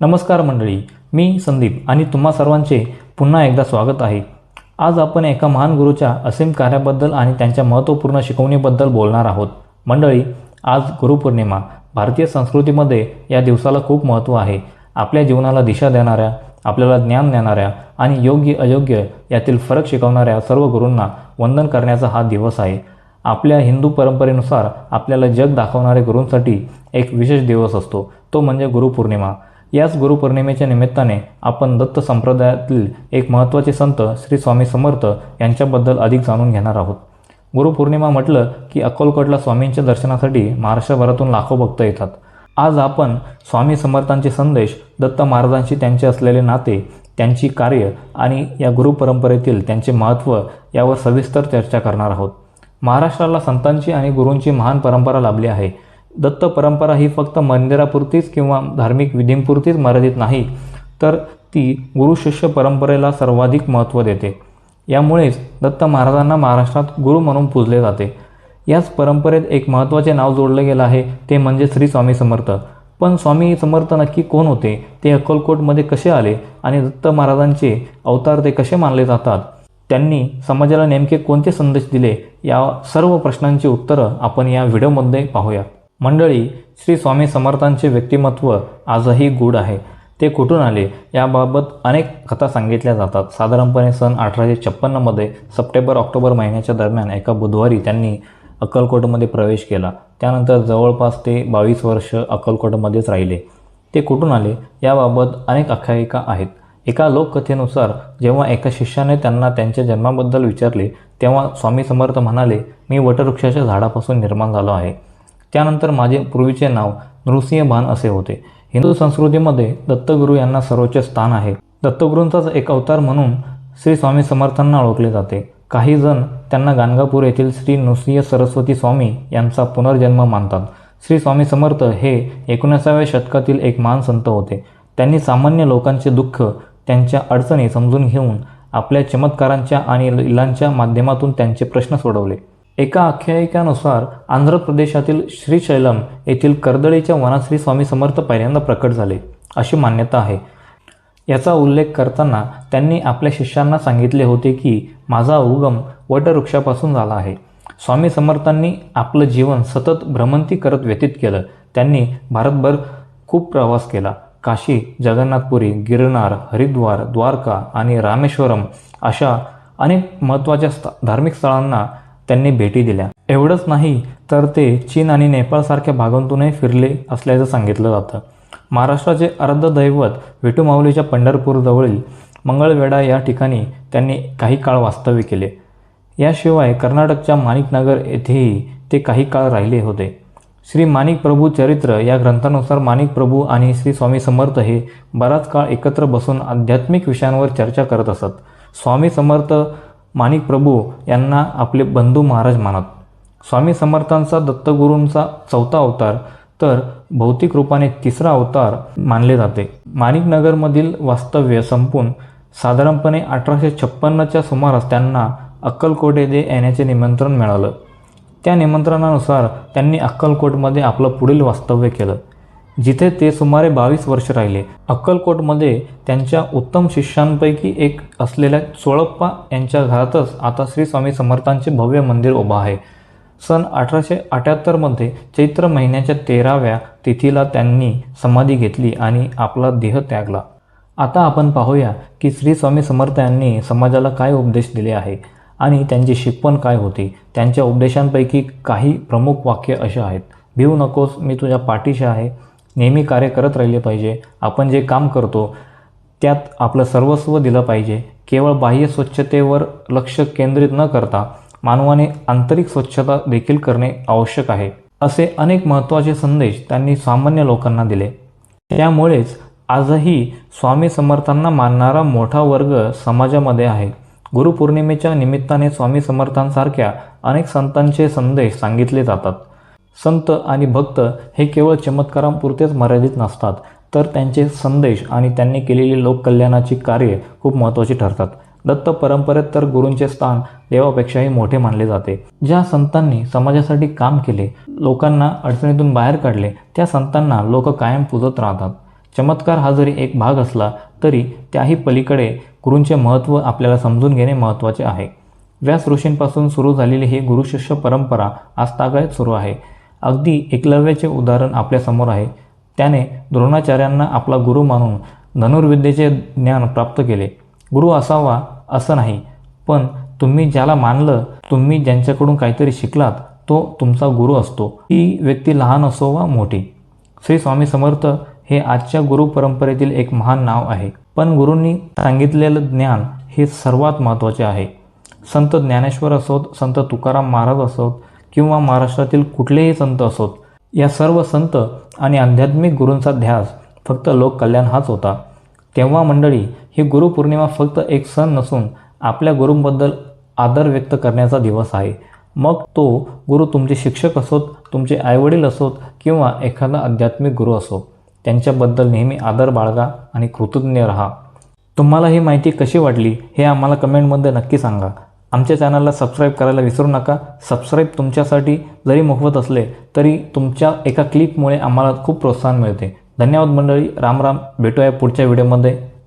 नमस्कार मंडळी मी संदीप आणि तुम्हा सर्वांचे पुन्हा एकदा स्वागत आहे. आज आपण एका महान गुरुच्या असीम कार्याबद्दल आणि त्यांच्या महत्त्वपूर्ण शिकवणीबद्दल बोलणार आहोत. मंडळी आज गुरुपौर्णिमा भारतीय संस्कृतीमध्ये या दिवसाला खूप महत्त्व आहे. आपल्या जीवनाला दिशा देणाऱ्या आपल्याला ज्ञान देणाऱ्या आणि योग्य अयोग्य यातील फरक शिकवणाऱ्या सर्व गुरूंना वंदन करण्याचा हा दिवस आहे. आपल्या हिंदू परंपरेनुसार आपल्याला जग दाखवणाऱ्या गुरूंसाठी एक विशेष दिवस असतो. तो म्हणजे गुरुपौर्णिमा. याच गुरुपौर्णिमेच्या निमित्ताने आपण दत्त संप्रदायातील एक महत्त्वाचे संत श्री स्वामी समर्थ यांच्याबद्दल अधिक जाणून घेणार आहोत. गुरुपौर्णिमा म्हटलं की अक्कलकोटला स्वामींच्या दर्शनासाठी महाराष्ट्रभरातून लाखो भक्त येतात. आज आपण स्वामी समर्थांचे संदेश दत्त महाराजांशी त्यांचे असलेले नाते त्यांची कार्य आणि या गुरुपरंपरेतील त्यांचे महत्त्व यावर सविस्तर चर्चा करणार आहोत. महाराष्ट्राला संतांची आणि गुरूंची महान परंपरा लाभली आहे. दत्त परंपरा ही फक्त मंदिरापुरतीच किंवा धार्मिक विधींपुरतीच मर्यादित नाही तर ती गुरु शिष्य परंपरेला सर्वाधिक महत्त्व देते. यामुळेच दत्त महाराजांना महाराष्ट्रात गुरु म्हणून पूजले जाते. याच परंपरेत एक महत्त्वाचे नाव जोडलं गेलं आहे ते म्हणजे श्री स्वामी समर्थ. पण स्वामी समर्थ नक्की कोण होते? ते अक्कलकोटमध्ये कसे आले आणि दत्त महाराजांचे अवतार ते कसे मानले जातात? त्यांनी समाजाला नेमके कोणते संदेश दिले? या सर्व प्रश्नांची उत्तरं आपण या व्हिडिओमध्ये पाहूया. मंडळी श्री स्वामी समर्थांचे व्यक्तिमत्व आजही गूढ आहे. ते कुठून आले याबाबत अनेक कथा सांगितल्या जातात. साधारणपणे सन अठराशे छप्पन्नमध्ये सप्टेंबर ऑक्टोबर महिन्याच्या दरम्यान एका बुधवारी त्यांनी अक्कलकोटमध्ये प्रवेश केला. त्यानंतर जवळपास ते बावीस वर्ष अक्कलकोटमध्येच राहिले. ते कुठून आले याबाबत अनेक आख्यायिका आहेत. एका लोककथेनुसार जेव्हा एका शिष्याने त्यांना त्यांच्या जन्माबद्दल विचारले तेव्हा स्वामी समर्थ म्हणाले मी वटवृक्षाच्या झाडापासून निर्माण झालो आहे. त्यानंतर माझे पूर्वीचे नाव नृसिंहभान असे होते. हिंदू संस्कृतीमध्ये दत्तगुरू यांना सर्वोच्च स्थान आहे. दत्तगुरूंचाच एक अवतार म्हणून श्री स्वामी समर्थांना ओळखले जाते. काही जण त्यांना गाणगापूर येथील श्री नृसिंह सरस्वती स्वामी यांचा पुनर्जन्म मानतात. श्री स्वामी समर्थ हे एकोणीसाव्या शतकातील एक महान संत होते. त्यांनी सामान्य लोकांचे दुःख त्यांच्या अडचणी समजून घेऊन आपल्या चमत्कारांच्या आणि लिलांच्या माध्यमातून त्यांचे प्रश्न सोडवले. एका आख्यायिकानुसार आंध्र प्रदेशातील श्रीशैलम येथील कर्दळीच्या वनाश्री स्वामी समर्थ पहिल्यांदा प्रकट झाले अशी मान्यता आहे. याचा उल्लेख करताना त्यांनी आपल्या शिष्यांना सांगितले होते की माझा उगम वटवृक्षापासून झाला आहे. स्वामी समर्थांनी आपलं जीवन सतत भ्रमंती करत व्यतीत केलं. त्यांनी भारतभर खूप प्रवास केला. काशी जगन्नाथपुरी गिरनार हरिद्वार द्वारका आणि रामेश्वरम अशा अनेक महत्त्वाच्या स्थ धार्मिक स्थळांना त्यांनी भेटी दिल्या. एवढंच नाही तर ते चीन आणि नेपाळसारख्या भागांतूनही फिरले असल्याचं सांगितलं जातं. महाराष्ट्राचे अर्धदैवत विठुमाऊलीच्या पंढरपूरजवळील मंगळवेढा या ठिकाणी त्यांनी काही काळ वास्तव्य केले. याशिवाय कर्नाटकच्या माणिकनगर येथेही ते काही काळ राहिले होते. श्री माणिक प्रभू चरित्र या ग्रंथानुसार माणिक प्रभू आणि श्री स्वामी समर्थ हे बराच काळ एकत्र बसून आध्यात्मिक विषयांवर चर्चा करत असत. स्वामी समर्थ माणिक प्रभू यांना आपले बंधू महाराज मानत. स्वामी समर्थांचा दत्तगुरूंचा चौथा अवतार तर भौतिक रूपाने तिसरा अवतार मानले जाते. माणिकनगरमधील वास्तव्य संपून साधारणपणे अठराशे छप्पन्नच्या सुमारास त्यांना अक्कलकोट येथे येण्याचे निमंत्रण मिळालं. त्या निमंत्रणानुसार त्यांनी अक्कलकोटमध्ये आपलं पुढील वास्तव्य केलं. जिथे ते सुमारे बावीस वर्ष राहिले. अक्कलकोटमध्ये त्यांच्या उत्तम शिष्यांपैकी एक असलेल्या चोळप्पा यांच्या घरातच आता श्री स्वामी समर्थांचे भव्य मंदिर उभं आहे. सन अठराशे अठ्याहत्तरमध्ये चैत्र महिन्याच्या तेराव्या तिथीला त्यांनी समाधी घेतली आणि आपला देह त्यागला. आता आपण पाहूया की श्री स्वामी समर्थ यांनी समाजाला काय उपदेश दिले आहे आणि त्यांची शिकवण काय होती. त्यांच्या उपदेशांपैकी काही प्रमुख वाक्य असे आहेत. भिवू नकोस मी तुझ्या पाठीशी आहे. नेहमी कार्य करत राहिले पाहिजे. आपण जे काम करतो त्यात आपलं सर्वस्व दिलं पाहिजे. केवळ बाह्य स्वच्छतेवर लक्ष केंद्रित न करता मानवाने आंतरिक स्वच्छता देखील करणे आवश्यक आहे. असे अनेक महत्त्वाचे संदेश त्यांनी सामान्य लोकांना दिले. त्यामुळेच आजही स्वामी समर्थांना मानणारा मोठा वर्ग समाजामध्ये आहे. गुरुपौर्णिमेच्या निमित्ताने स्वामी समर्थांसारख्या अनेक संतांचे संदेश सांगितले जातात. संत आणि भक्त हे केवळ चमत्कारांपुरतेच मर्यादित नसतात तर त्यांचे संदेश आणि त्यांनी केलेली लोककल्याणाची कार्ये खूप महत्त्वाची ठरतात. दत्त परंपरेत तर गुरूंचे स्थान देवापेक्षाही मोठे मानले जाते. ज्या संतांनी समाजासाठी काम केले लोकांना अडचणीतून बाहेर काढले त्या संतांना लोक कायम पूजत राहतात. चमत्कार हा जरी एक भाग असला तरी त्याही पलीकडे गुरूंचे महत्त्व आपल्याला समजून घेणे महत्त्वाचे आहे. व्यास ऋषींपासून सुरू झालेली ही गुरुशिष्य परंपरा आज तागायत सुरू आहे. अगदी एकलव्याचे उदाहरण आपल्यासमोर आहे. त्याने द्रोणाचार्यांना आपला गुरु मानून धनुर्विद्येचे ज्ञान प्राप्त केले. गुरु असावा असं नाही पण तुम्ही ज्याला मानलं तुम्ही ज्यांच्याकडून काहीतरी शिकलात तो तुमचा गुरु असतो. ती व्यक्ती लहान असो वा मोठी. श्री स्वामी समर्थ हे आजच्या गुरु परंपरेतील एक महान नाव आहे. पण गुरूंनी सांगितलेलं ज्ञान हे सर्वात महत्त्वाचे आहे. संत ज्ञानेश्वर असोत संत तुकाराम महाराज असोत किंवा महाराष्ट्रातील कुठलेही संत असोत या सर्व संत आणि आध्यात्मिक गुरूंचा ध्यास फक्त लोककल्याण हाच होता. तेव्हा मंडळी ही गुरुपौर्णिमा फक्त एक सण नसून आपल्या गुरूंबद्दल आदर व्यक्त करण्याचा दिवस आहे. मग तो गुरु तुमचे शिक्षक असोत तुमचे आईवडील असोत किंवा एखादा आध्यात्मिक गुरु असो त्यांच्याबद्दल नेहमी आदर बाळगा आणि कृतज्ञ राहा. तुम्हाला ही माहिती कशी वाटली हे आम्हाला कमेंटमध्ये नक्की सांगा. आमच्या चॅनलला सबस्क्राईब करायला विसरू नका. सबस्क्राईब तुमच्यासाठी जरी मोफत असले तरी तुमच्या एका क्लिपमुळे आम्हाला खूप प्रोत्साहन मिळते. धन्यवाद मंडळी. राम राम. भेटूया पुढच्या व्हिडिओमध्ये